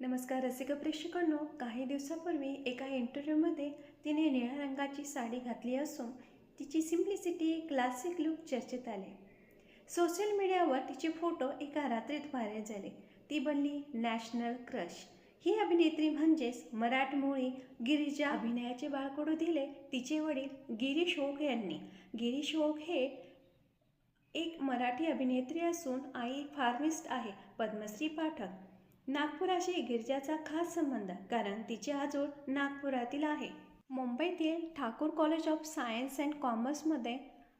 नमस्कार रसिक प्रेक्षकांनो काही दिवसापूर्वी एका इंटरव्ह्यूमध्ये तिने निळ्या रंगाची साडी घातली असून तिची सिम्प्लिसिटी क्लासिक लुक चर्चेत आले. सोशल मीडियावर तिचे फोटो एका रात्रीत व्हायरल झाले. ती बनली नॅशनल क्रश ही अभिनेत्री म्हणजेच मराठमोळी गिरिजा अभिनयाचे बाळकडू दिले तिचे वडील गिरीश ओक यांनी. गिरीश ओक हे एक मराठी अभिनेत्री असून आई फार्मिस्ट आहे पद्मश्री पाठक. नागपुराशी गिरजाचा खास संबंध कारण तिचे आजोळ नागपुरातील आहे. मुंबईतील Thakur college of science and कॉमर्समध्ये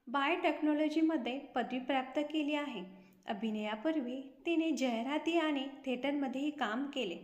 बायोटेक्नॉलॉजीमध्ये पदवी प्राप्त केली आहे. अभिनयापूर्वी तिने जाहिराती आणि थिएटरमध्येही काम केले.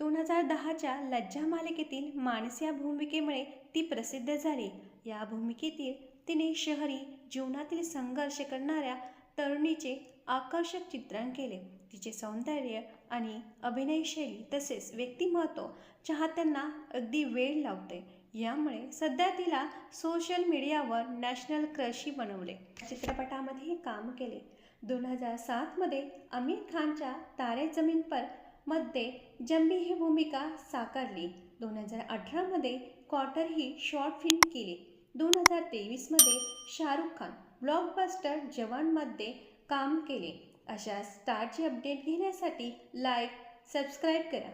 दोन हजार दहाच्या लज्जा मालिकेतील माणस या भूमिकेमुळे ती प्रसिद्ध झाली. या भूमिकेतील तिने शहरी जीवनातील संघर्ष करणाऱ्या तरुणीचे आकर्षक चित्रण केले. तिचे सौंदर्य आणि अभिनयशैली तसेच व्यक्तिमत्व चाहत्यांना अगदी वेळ लावते. यामुळे सध्या तिला सोशल मीडियावर नॅशनल क्रशी बनवले. चित्रपटामध्येही काम केले. दोन हजार सातमध्ये आमिर खानच्या तारे जमीन परमध्ये जम्बी ही भूमिका साकारली. दोन हजार अठरामध्ये क्वार्टर ही शॉर्ट फिल्म केली. दोन हजार तेवीसमध्ये शाहरुख खान ब्लॉकबस्टर जवानमध्ये काम केले. अशा स्टारची अपडेट घेण्यासाठी लाईक सबस्क्राईब करा.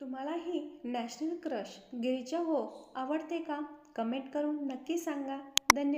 तुम्हालाही नॅशनल क्रश गिरिजा हो आवडते का? कमेंट करून नक्की सांगा. धन्यवाद.